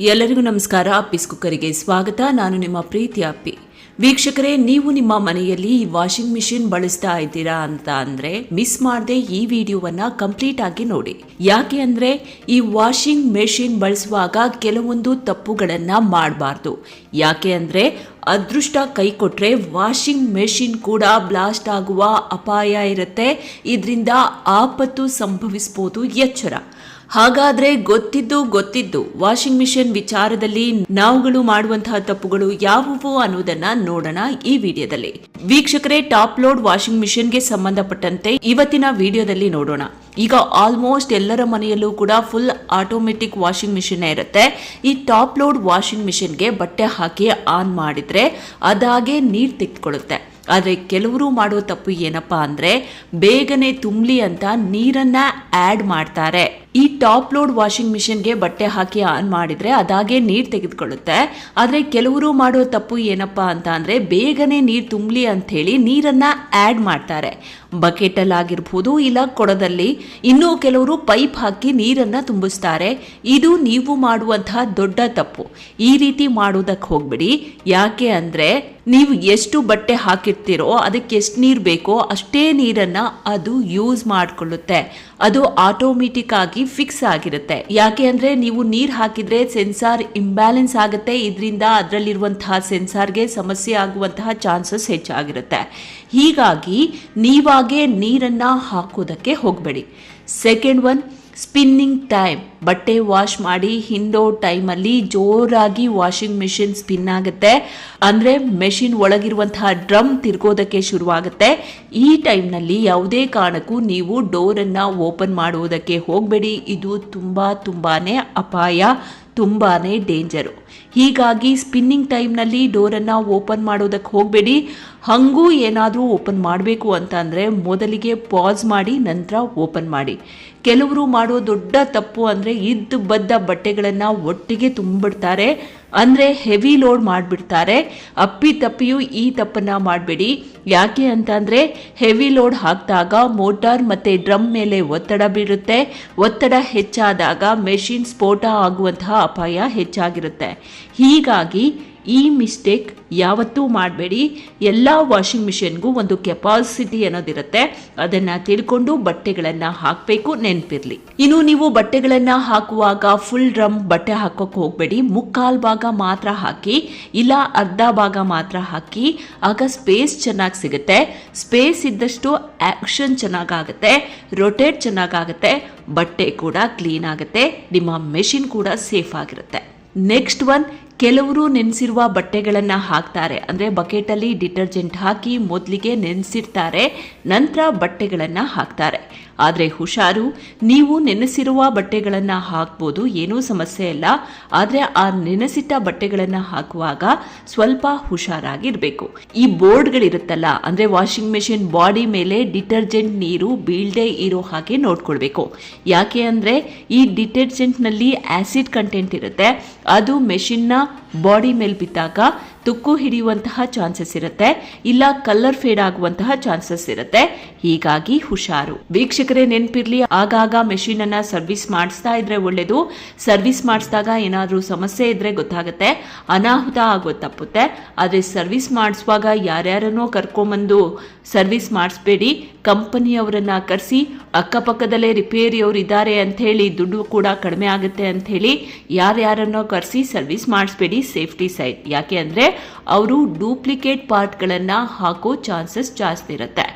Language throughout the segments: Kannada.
ಎಲ್ಲರಿಗೂ ನಮಸ್ಕಾರ. ಅಪ್ಪಿಸ್ ಕುಕ್ಕರಿಗೆ ಸ್ವಾಗತ. ನಾನು ನಿಮ್ಮ ಪ್ರೀತಿ ಅಪ್ಪಿ. ವೀಕ್ಷಕರೇ, ನೀವು ನಿಮ್ಮ ಮನೆಯಲ್ಲಿ ಈ ವಾಷಿಂಗ್ ಮಿಷಿನ್ ಬಳಸ್ತಾ ಇದ್ದೀರಾ ಅಂತ ಅಂದ್ರೆ ಮಿಸ್ ಮಾಡದೆ ಈ ವಿಡಿಯೋವನ್ನ ಕಂಪ್ಲೀಟ್ ಆಗಿ ನೋಡಿ. ಯಾಕೆ ಅಂದ್ರೆ ಈ ವಾಷಿಂಗ್ ಮೆಷಿನ್ ಬಳಸುವಾಗ ಕೆಲವೊಂದು ತಪ್ಪುಗಳನ್ನ ಮಾಡಬಾರ್ದು. ಯಾಕೆ ಅಂದ್ರೆ ಅದೃಷ್ಟ ಕೈ ಕೊಟ್ರೆ ವಾಷಿಂಗ್ ಮೆಷಿನ್ ಕೂಡ ಬ್ಲಾಸ್ಟ್ ಆಗುವ ಅಪಾಯ ಇರುತ್ತೆ. ಇದರಿಂದ ಆಪತ್ತು ಸಂಭವಿಸಬಹುದು ಎಚ್ಚರ. ಹಾಗಾದ್ರೆ ಗೊತ್ತಿದ್ದು ಗೊತ್ತಿದ್ದು ವಾಷಿಂಗ್ ಮಿಷಿನ್ ವಿಚಾರದಲ್ಲಿ ನಾವುಗಳು ಮಾಡುವಂತಹ ತಪ್ಪುಗಳು ಯಾವುವು ಅನ್ನೋದನ್ನ ನೋಡೋಣ ಈ ವಿಡಿಯೋದಲ್ಲಿ. ವೀಕ್ಷಕರೇ, ಟಾಪ್ ಲೋಡ್ ವಾಷಿಂಗ್ ಮಿಷಿನ್ಗೆ ಸಂಬಂಧಪಟ್ಟಂತೆ ಇವತ್ತಿನ ವಿಡಿಯೋದಲ್ಲಿ ನೋಡೋಣ. ಈಗ ಆಲ್ಮೋಸ್ಟ್ ಎಲ್ಲರ ಮನೆಯಲ್ಲೂ ಕೂಡ ಫುಲ್ ಆಟೋಮೆಟಿಕ್ ವಾಷಿಂಗ್ ಮಿಷಿನ್ ಇರುತ್ತೆ. ಈ ಟಾಪ್ ಲೋಡ್ ವಾಷಿಂಗ್ ಮಿಷಿನ್ಗೆ ಬಟ್ಟೆ ಹಾಕಿ ಆನ್ ಮಾಡಿದ್ರೆ ಅದಾಗೆ ನೀರು ತೆಗೆದುಕೊಳ್ಳುತ್ತೆ. ಆದರೆ ಕೆಲವರು ಮಾಡೋ ತಪ್ಪು ಏನಪ್ಪಾ ಅಂದರೆ ಬೇಗನೆ ತುಂಬಲಿ ಅಂತ ನೀರನ್ನ ಆಡ್ ಮಾಡ್ತಾರೆ. ಈ ಟಾಪ್ ಲೋಡ್ ವಾಷಿಂಗ್ ಮಿಷಿನ್ಗೆ ಬಟ್ಟೆ ಹಾಕಿ ಆನ್ ಮಾಡಿದರೆ ಅದಾಗೆ ನೀರು ತೆಗೆದುಕೊಳ್ಳುತ್ತೆ. ಆದರೆ ಕೆಲವರು ಮಾಡೋ ತಪ್ಪು ಏನಪ್ಪ ಅಂತ ಅಂದರೆ ಬೇಗನೆ ನೀರು ತುಂಬಲಿ ಅಂಥೇಳಿ ನೀರನ್ನು ಆ್ಯಡ್ ಮಾಡ್ತಾರೆ. ಬಕೆಟಲ್ಲಿ ಆಗಿರ್ಬೋದು ಇಲ್ಲ ಕೊಡದಲ್ಲಿ ಇನ್ನೂ ಕೆಲವರು ಪೈಪ್ ಹಾಕಿ ನೀರನ್ನು ತುಂಬಿಸ್ತಾರೆ. ಇದು ನೀವು ಮಾಡುವಂತಹ ದೊಡ್ಡ ತಪ್ಪು. ಈ ರೀತಿ ಮಾಡುವುದಕ್ಕೆ ಹೋಗ್ಬಿಡಿ. ಯಾಕೆ ಅಂದರೆ ನೀವು ಎಷ್ಟು ಬಟ್ಟೆ ಹಾಕಿರ್ತೀರೋ ಅದಕ್ಕೆ ಎಷ್ಟು ನೀರು ಬೇಕೋ ಅಷ್ಟೇ ನೀರನ್ನು ಅದು ಯೂಸ್ ಮಾಡಿಕೊಳ್ಳುತ್ತೆ. ಅದು ಆಟೋಮೆಟಿಕ್ ಆಗಿ ಫಿಕ್ಸ್ ಆಗಿರುತ್ತೆ. ಯಾಕೆ ಅಂದ್ರೆ ನೀವು ನೀರ್ ಹಾಕಿದ್ರೆ ಸೆನ್ಸಾರ್ ಇಂಬ್ಯಾಲೆನ್ಸ್ ಆಗುತ್ತೆ. ಇದರಿಂದ ಅದರಲ್ಲಿರುವಂತಹ ಸೆನ್ಸಾರ್ಗೆ ಸಮಸ್ಯೆ ಆಗುವಂತಹ ಚಾನ್ಸಸ್ ಹೆಚ್ಚಾಗಿರುತ್ತೆ. ಹೀಗಾಗಿ ನೀವಾಗೆ ನೀರನ್ನ ಹಾಕೋದಕ್ಕೆ ಹೋಗಬೇಡಿ. Second one spinning time. ಬಟ್ಟೆ ವಾಶ್ ಮಾಡಿ ಹಿಂಡೋ ಟೈಮಲ್ಲಿ ಜೋರಾಗಿ ವಾಷಿಂಗ್ ಮೆಷಿನ್ ಸ್ಪಿನ್ ಆಗುತ್ತೆ. ಅಂದರೆ ಮೆಷಿನ್ ಒಳಗಿರುವಂತಹ ಡ್ರಮ್ ತಿರ್ಗೋದಕ್ಕೆ ಶುರುವಾಗುತ್ತೆ. ಈ ಟೈಮ್ನಲ್ಲಿ ಯಾವುದೇ ಕಾರಣಕ್ಕೂ ನೀವು ಡೋರನ್ನು ಓಪನ್ ಮಾಡುವುದಕ್ಕೆ ಹೋಗಬೇಡಿ. ಇದು ತುಂಬ ತುಂಬಾ ಅಪಾಯ ತುಂಬಾ ಡೇಂಜರು. ಹೀಗಾಗಿ ಸ್ಪಿನ್ನಿಂಗ್ ಟೈಮ್ನಲ್ಲಿ ಡೋರನ್ನು ಓಪನ್ ಮಾಡೋದಕ್ಕೆ ಹೋಗಬೇಡಿ. ಹಾಗೂ ಏನಾದರೂ ಓಪನ್ ಮಾಡಬೇಕು ಅಂತ ಅಂದರೆ ಮೊದಲಿಗೆ ಪಾಸ್ ಮಾಡಿ ನಂತರ ಓಪನ್ ಮಾಡಿ. ಕೆಲವರು ಮಾಡೋ ದೊಡ್ಡ ತಪ್ಪು ಅಂದರೆ ಇದ್ದು ಬದ್ದ ಬಟ್ಟೆಗಳನ್ನು ಒಟ್ಟಿಗೆ ತುಂಬಿಡ್ತಾರೆ. ಅಂದರೆ ಹೆವಿ ಲೋಡ್ ಮಾಡಿಬಿಡ್ತಾರೆ. ಅಪ್ಪಿ ತಪ್ಪಿಯೂ ಈ ತಪ್ಪನ್ನು ಮಾಡಬೇಡಿ. ಯಾಕೆ ಅಂತಂದರೆ ಹೆವಿ ಲೋಡ್ ಹಾಕಿದಾಗ ಮೋಟಾರ್ ಮತ್ತು ಡ್ರಮ್ ಮೇಲೆ ಒತ್ತಡ ಬೀರುತ್ತೆ. ಒತ್ತಡ ಹೆಚ್ಚಾದಾಗ ಮೆಷಿನ್ ಸ್ಫೋಟ ಆಗುವಂತಹ ಅಪಾಯ ಹೆಚ್ಚಾಗಿರುತ್ತೆ. ಹೀಗಾಗಿ ಈ ಮಿಸ್ಟೇಕ್ ಯಾವತ್ತೂ ಮಾಡಬೇಡಿ. ಎಲ್ಲ ವಾಷಿಂಗ್ ಮಿಷಿನ್ಗೂ ಒಂದು ಕೆಪಾಸಿಟಿ ಅನ್ನೋದಿರುತ್ತೆ. ಅದನ್ನು ತಿಳ್ಕೊಂಡು ಬಟ್ಟೆಗಳನ್ನು ಹಾಕಬೇಕು, ನೆನಪಿರಲಿ. ಇನ್ನು ನೀವು ಬಟ್ಟೆಗಳನ್ನು ಹಾಕುವಾಗ ಫುಲ್ ಡ್ರಮ್ ಬಟ್ಟೆ ಹಾಕೋಕೆ ಹೋಗಬೇಡಿ. ಮುಕ್ಕಾಲು ಭಾಗ ಮಾತ್ರ ಹಾಕಿ, ಇಲ್ಲ ಅರ್ಧ ಭಾಗ ಮಾತ್ರ ಹಾಕಿ, ಆಗ ಸ್ಪೇಸ್ ಚೆನ್ನಾಗಿ ಸಿಗುತ್ತೆ. ಸ್ಪೇಸ್ ಇದ್ದಷ್ಟು ಆಕ್ಷನ್ ಚೆನ್ನಾಗಾಗುತ್ತೆ. ರೊಟೇಟ್ ಚೆನ್ನಾಗಾಗುತ್ತೆ. ಬಟ್ಟೆ ಕೂಡ ಕ್ಲೀನ್ ಆಗುತ್ತೆ. ನಿಮ್ಮ ಮೆಷಿನ್ ಕೂಡ ಸೇಫ್ ಆಗಿರುತ್ತೆ. ನೆಕ್ಸ್ಟ್ ಒನ್ ಕೆಲವರು ನೆನೆಸಿರುವ ಬಟ್ಟೆಗಳನ್ನು ಹಾಕ್ತಾರೆ. ಅಂದರೆ ಬಕೆಟಲ್ಲಿ ಡಿಟರ್ಜೆಂಟ್ ಹಾಕಿ ಮೊದಲಿಗೆ ನೆನೆಸಿರ್ತಾರೆ, ನಂತರ ಬಟ್ಟೆಗಳನ್ನು ಹಾಕ್ತಾರೆ. ಆದರೆ ಹುಷಾರು, ನೀವು ನೆನೆಸಿರುವ ಬಟ್ಟೆಗಳನ್ನು ಹಾಕ್ಬೋದು, ಏನೂ ಸಮಸ್ಯೆ ಇಲ್ಲ. ಆದರೆ ಆ ನೆನೆಸಿಟ್ಟ ಬಟ್ಟೆಗಳನ್ನು ಹಾಕುವಾಗ ಸ್ವಲ್ಪ ಹುಷಾರಾಗಿರಬೇಕು. ಈ ಬೋರ್ಡ್ಗಳಿರುತ್ತಲ್ಲ, ಅಂದರೆ ವಾಷಿಂಗ್ ಮೆಷಿನ್ ಬಾಡಿ ಮೇಲೆ ಡಿಟರ್ಜೆಂಟ್ ನೀರು ಬೀಳದೆ ಇರೋ ಹಾಗೆ ನೋಡ್ಕೊಳ್ಬೇಕು. ಯಾಕೆ ಅಂದರೆ ಈ ಡಿಟರ್ಜೆಂಟ್ನಲ್ಲಿ ಆಸಿಡ್ ಕಂಟೆಂಟ್ ಇರುತ್ತೆ. ಅದು ಮೆಷಿನ್ನ ಬಾಡಿ ಮೇಲೆ ಬಿದ್ದಾಗ ತುಕ್ಕು ಹಿಡಿಯುವಂತಹ ಚಾನ್ಸಸ್ ಇರುತ್ತೆ, ಇಲ್ಲ ಕಲರ್ ಫೇಡ್ ಆಗುವಂತಹ ಚಾನ್ಸಸ್ ಇರುತ್ತೆ. ಹೀಗಾಗಿ ಹುಷಾರು. ವೀಕ್ಷಕರೇ, ನೆನಪಿರ್ಲಿ, ಆಗಾಗ ಮೆಷಿನ್ ಅನ್ನ ಸರ್ವಿಸ್ ಮಾಡಿಸ್ತಾ ಇದ್ರೆ ಒಳ್ಳೇದು. ಸರ್ವಿಸ್ ಮಾಡಿಸಿದಾಗ ಏನಾದರೂ ಸಮಸ್ಯೆ ಇದ್ರೆ ಗೊತ್ತಾಗುತ್ತೆ. ಅನಾಹುತ ಆಗೋ ತಪ್ಪುತ್ತೆ. ಆದರೆ ಸರ್ವಿಸ್ ಮಾಡಿಸುವಾಗ ಯಾರ್ಯಾರನ್ನೋ ಕರ್ಕೊಂಬಂದು ಸರ್ವಿಸ್ ಮಾಡಿಸ್ಬೇಡಿ. ಕಂಪನಿಯವರನ್ನ ಕರೆಸಿ, ಅಕ್ಕಪಕ್ಕದಲ್ಲೇ ರಿಪೇರಿಯವರು ಇದ್ದಾರೆ ಅಂತ ಹೇಳಿ ದುಡ್ಡು ಕೂಡ ಕಡಿಮೆ ಆಗುತ್ತೆ ಅಂತ ಹೇಳಿ ಯಾರ್ಯಾರನ್ನೋ ಕರೆಸಿ ಸರ್ವಿಸ್ ಮಾಡಿಸ್ಬೇಡಿ ಸೇಫ್ಟಿ ಸೈಡ್ ಯಾಕೆ ಅಂದರೆ ಅವರು ಡೂಪ್ಲಿಕೇಟ್ ಪಾರ್ಟ್ಗಳನ್ನು ಹಾಕೋ ಚಾನ್ಸಸ್ ಜಾಸ್ತಿ ಇರುತ್ತೆ.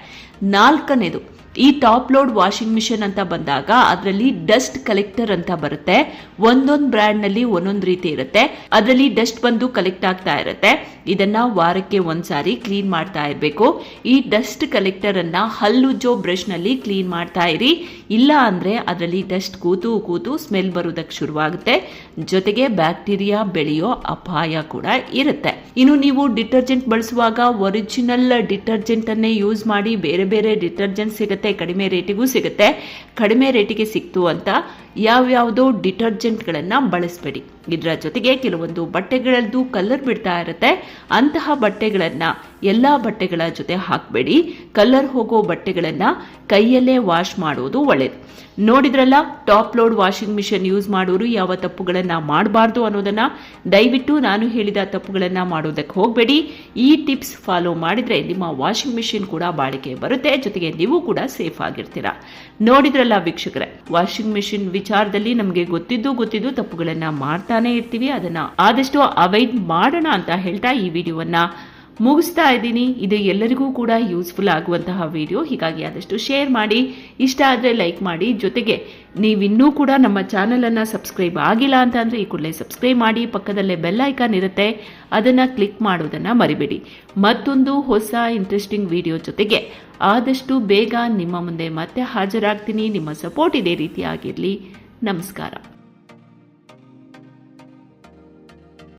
ನಾಲ್ಕನೇದು, ಈ ಟಾಪ್ ಲೋಡ್ ವಾಷಿಂಗ್ ಮಿಷಿನ್ ಅಂತ ಬಂದಾಗ ಅದರಲ್ಲಿ ಡಸ್ಟ್ ಕಲೆಕ್ಟರ್ ಅಂತ ಬರುತ್ತೆ. ಒಂದೊಂದು ಬ್ರ್ಯಾಂಡ್ನಲ್ಲಿ ಒಂದೊಂದು ರೀತಿ ಇರುತ್ತೆ. ಅದರಲ್ಲಿ ಡಸ್ಟ್ ಬಂದು ಕಲೆಕ್ಟ್ ಆಗ್ತಾ ಇರುತ್ತೆ. ಇದನ್ನ ವಾರಕ್ಕೆ ಒಂದ್ಸಾರಿ ಕ್ಲೀನ್ ಮಾಡ್ತಾ ಇರಬೇಕು. ಈ ಡಸ್ಟ್ ಕಲೆಕ್ಟರ್ ಅನ್ನ ಹಲ್ಲುಜ್ಜೋ ಬ್ರಷ್ನಲ್ಲಿ ಕ್ಲೀನ್ ಮಾಡ್ತಾ ಇರಿ. ಇಲ್ಲ ಅಂದ್ರೆ ಅದರಲ್ಲಿ ಡಸ್ಟ್ ಕೂತು ಕೂತು ಸ್ಮೆಲ್ ಬರೋದಕ್ಕೆ ಶುರುವಾಗುತ್ತೆ. ಜೊತೆಗೆ ಬ್ಯಾಕ್ಟೀರಿಯಾ ಬೆಳೆಯೋ ಅಪಾಯ ಕೂಡ ಇರುತ್ತೆ. ಇನ್ನು ನೀವು ಡಿಟರ್ಜೆಂಟ್ ಬಳಸುವಾಗ ಒರಿಜಿನಲ್ ಡಿಟರ್ಜೆಂಟ್ ಅನ್ನೇ ಯೂಸ್ ಮಾಡಿ ಬೇರೆ ಬೇರೆ ಡಿಟರ್ಜೆಂಟ್ ಸಿಗುತ್ತೆ, ಕಡಿಮೆ ರೇಟಿಗೂ ಸಿಗುತ್ತೆ. ಕಡಿಮೆ ರೇಟಿಗೆ ಸಿಕ್ತು ಅಂತ ಯಾವ್ಯಾವುದೋ ಡಿಟರ್ಜೆಂಟ್ಗಳನ್ನು ಬಳಸಬೇಡಿ. ಇದರ ಜೊತೆಗೆ ಕೆಲವೊಂದು ಬಟ್ಟೆಗಳದ್ದು ಕಲರ್ ಬಿಡ್ತಾ ಇರುತ್ತೆ. ಅಂತಹ ಬಟ್ಟೆಗಳನ್ನು, ಎಲ್ಲ ಬಟ್ಟೆಗಳ ಜೊತೆ ಹಾಕಬೇಡಿ. ಕಲರ್ ಹೋಗೋ ಬಟ್ಟೆಗಳನ್ನು ಕೈಯಲ್ಲೇ ವಾಶ್ ಮಾಡುವುದು ಒಳ್ಳೆಯದು ನೋಡಿದ್ರಲ್ಲ, top load washing machine use ಮಾಡೋರು ಯಾವ ತಪ್ಪುಗಳನ್ನು ಮಾಡಬಾರ್ದು ಅನ್ನೋದನ್ನ? ದಯವಿಟ್ಟು ನಾನು ಹೇಳಿದ ತಪ್ಪುಗಳನ್ನು ಮಾಡೋದಕ್ಕೆ ಹೋಗಬೇಡಿ. ಈ ಟಿಪ್ಸ್ ಫಾಲೋ ಮಾಡಿದ್ರೆ ನಿಮ್ಮ ವಾಷಿಂಗ್ ಮಿಷಿನ್ ಕೂಡ ಬಾಳಿಕೆ ಬರುತ್ತೆ. ಜೊತೆಗೆ ನೀವು ಕೂಡ ಸೇಫ್ ಆಗಿರ್ತೀರಾ. ನೋಡಿದ್ರಲ್ಲ ವೀಕ್ಷಕರೇ, ವಾಷಿಂಗ್ ಮಿಷಿನ್ ವಿಚಾರದಲ್ಲಿ ನಮಗೆ ಗೊತ್ತಿದ್ದು ಗೊತ್ತಿದ್ದು ತಪ್ಪುಗಳನ್ನು ಮಾಡ್ತಾನೆ ಇರ್ತೀವಿ. ಅದನ್ನ ಆದಷ್ಟು ಅವಾಯ್ಡ್ ಮಾಡೋಣ ಅಂತ ಹೇಳ್ತಾ ಈ ವಿಡಿಯೋವನ್ನ ಮುಗಿಸ್ತಾ ಇದ್ದೀನಿ. ಇದು ಎಲ್ಲರಿಗೂ ಕೂಡ ಯೂಸ್ಫುಲ್ ಆಗುವಂತಹ ವಿಡಿಯೋ ಹೀಗಾಗಿ ಆದಷ್ಟು ಶೇರ್ ಮಾಡಿ. ಇಷ್ಟ ಆದರೆ ಲೈಕ್ ಮಾಡಿ. ಜೊತೆಗೆ ನೀವಿನ್ನೂ ಕೂಡ ನಮ್ಮ ಚಾನಲನ್ನು ಸಬ್ಸ್ಕ್ರೈಬ್ ಆಗಿಲ್ಲ ಅಂತ ಅಂದರೆ ಈ ಕೂಡಲೇ ಸಬ್ಸ್ಕ್ರೈಬ್ ಮಾಡಿ. ಪಕ್ಕದಲ್ಲೇ ಬೆಲ್ ಐಕಾನ್ ಇರುತ್ತೆ. ಅದನ್ನು ಕ್ಲಿಕ್ ಮಾಡೋದನ್ನು ಮರಿಬೇಡಿ. ಮತ್ತೊಂದು ಹೊಸ ಇಂಟ್ರೆಸ್ಟಿಂಗ್ ವಿಡಿಯೋ ಜೊತೆಗೆ ಆದಷ್ಟು ಬೇಗ ನಿಮ್ಮ ಮುಂದೆ ಮತ್ತೆ ಹಾಜರಾಗ್ತೀನಿ. ನಿಮ್ಮ ಸಪೋರ್ಟ್ ಇದೇ ರೀತಿಯಾಗಿರಲಿ. ನಮಸ್ಕಾರ.